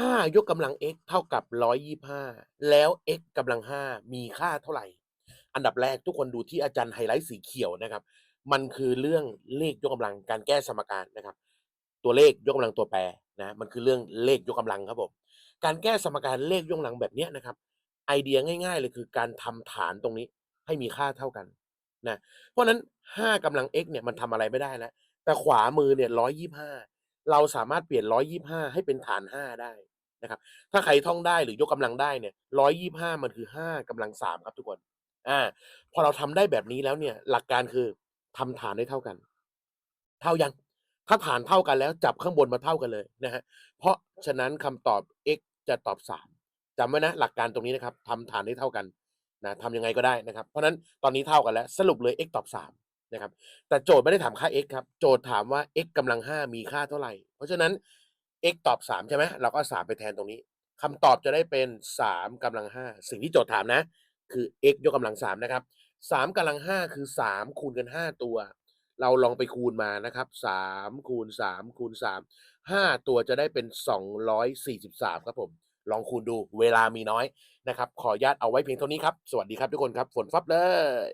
5 ยกกำลัง x เท่ากับ 125 แล้ว x กำลัง 5 มีค่าเท่าไหร่ อันดับแรกทุกคนดูที่อาจารย์ไฮไลท์สีเขียวนะครับ มันคือเรื่องเลขยกกำลังการแก้สมการนะครับ ตัวเลขยกกำลังตัวแปรนะมันคือเรื่องเลขยกกำลังครับผมการแก้สมการเลขยกกำลังแบบนี้นะครับ ไอเดียง่าย ๆ เลยคือการทำฐานตรงนี้ให้มีค่าเท่ากันนะเพราะฉะนั้น 5กำลัง x เนี่ยมันทำอะไรไม่ได้แล้วแต่ขวามือเนี่ย125 เราสามารถเปลี่ยน125ให้เป็นฐาน5ได้นะครับ ถ้าใครท่องได้หรือยกกำลังได้เนี่ย125มันคือ5กำลัง3ครับทุกคนอ่าพอเราทำได้แบบนี้แล้วเนี่ย หลักการคือทำฐานให้เท่ากัน เท่ายังถ้าฐานเท่ากันแล้ว จับข้างบนมาเท่ากันเลยนะฮะเพราะฉะนั้นคำตอบ x จะตอบ3จำไว้นะ หลักการตรงนี้นะครับทำฐานให้เท่ากันนะทำยังไงก็ได้นะครับ เพราะฉะนั้นตอนนี้เท่ากันแล้ว สรุปเลย x ตอบ3 นะครับ แต่โจทย์ไม่ได้ถามค่า x ครับ โจทย์ถามว่า x กำลัง 5 มีค่าเท่าไหร่ เพราะฉะนั้น x ตอบ 3 ใช่ไหมเราก็ 3 ไปแทนตรงนี้คำตอบจะได้เป็น 3กำลัง 5 สิ่งที่โจทย์ถามนะ คือ x ยกกำลัง 3 นะครับ 3กำลัง 5 คือ 3 คูณกัน 5 ตัว เราลองไปคูณมานะครับ 3 คูณ 3 คูณ 3 5 ตัวจะได้เป็น 243 ครับผม ลองคูณดูเวลามีน้อยนะครับ ขออนุญาตเอาไว้เพียงเท่านี้ครับ สวัสดีครับทุกคนครับ ฝนฟับเลย